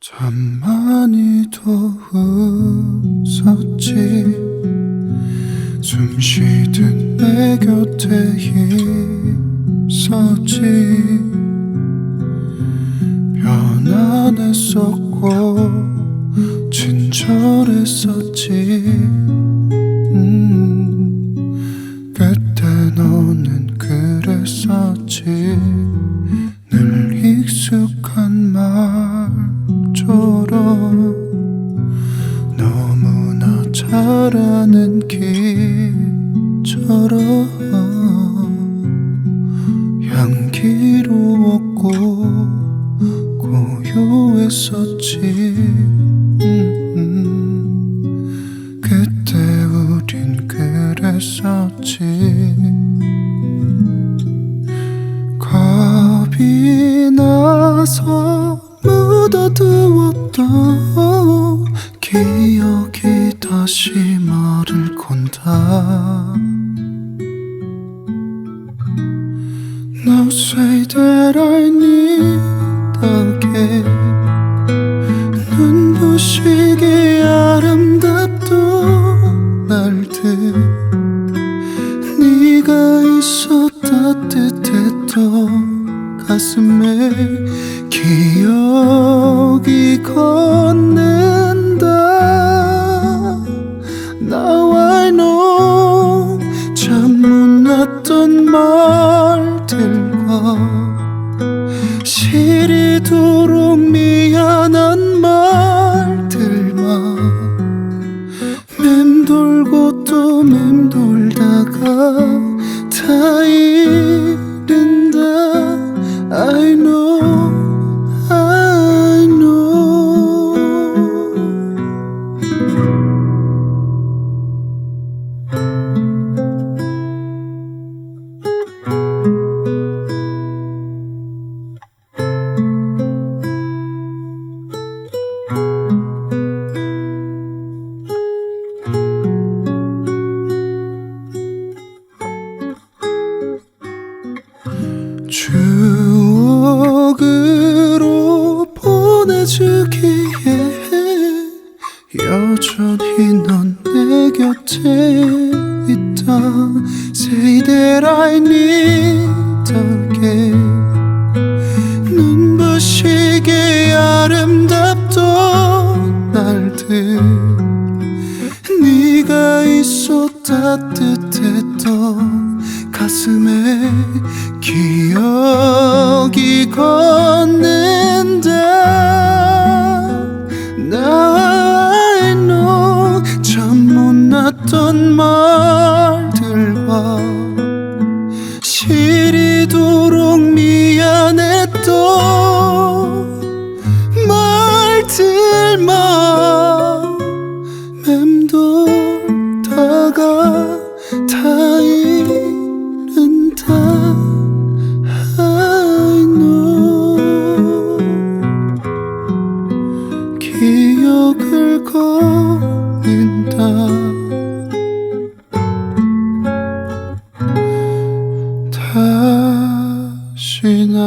참 많이도 웃었지. 숨 쉬듯 내 곁에 있었지. 편안했었고 친절했었지 아는 길처럼 향기로웠고 고요했었지. 음, 그때 우린 그랬었지. 겁이 나서 묻어두었던 기억이 다시 말을 건다 Now say that I need again 눈부시게 아름답던 날들 네가 있어 따뜻했던 가슴에 기억이 걷는 Now 참 못났던 말들과 시리도록 미안한 말들만 맴돌고 또 맴돌다가 보내주기에 여전히 넌 내 곁에 있다 Say that I need again 눈부시게 아름답던 날들 네가 있어 따뜻했던 가슴에 기억 못났던 말들과 시리도록 미안했던 말들만 맴돌다가 다 다시 나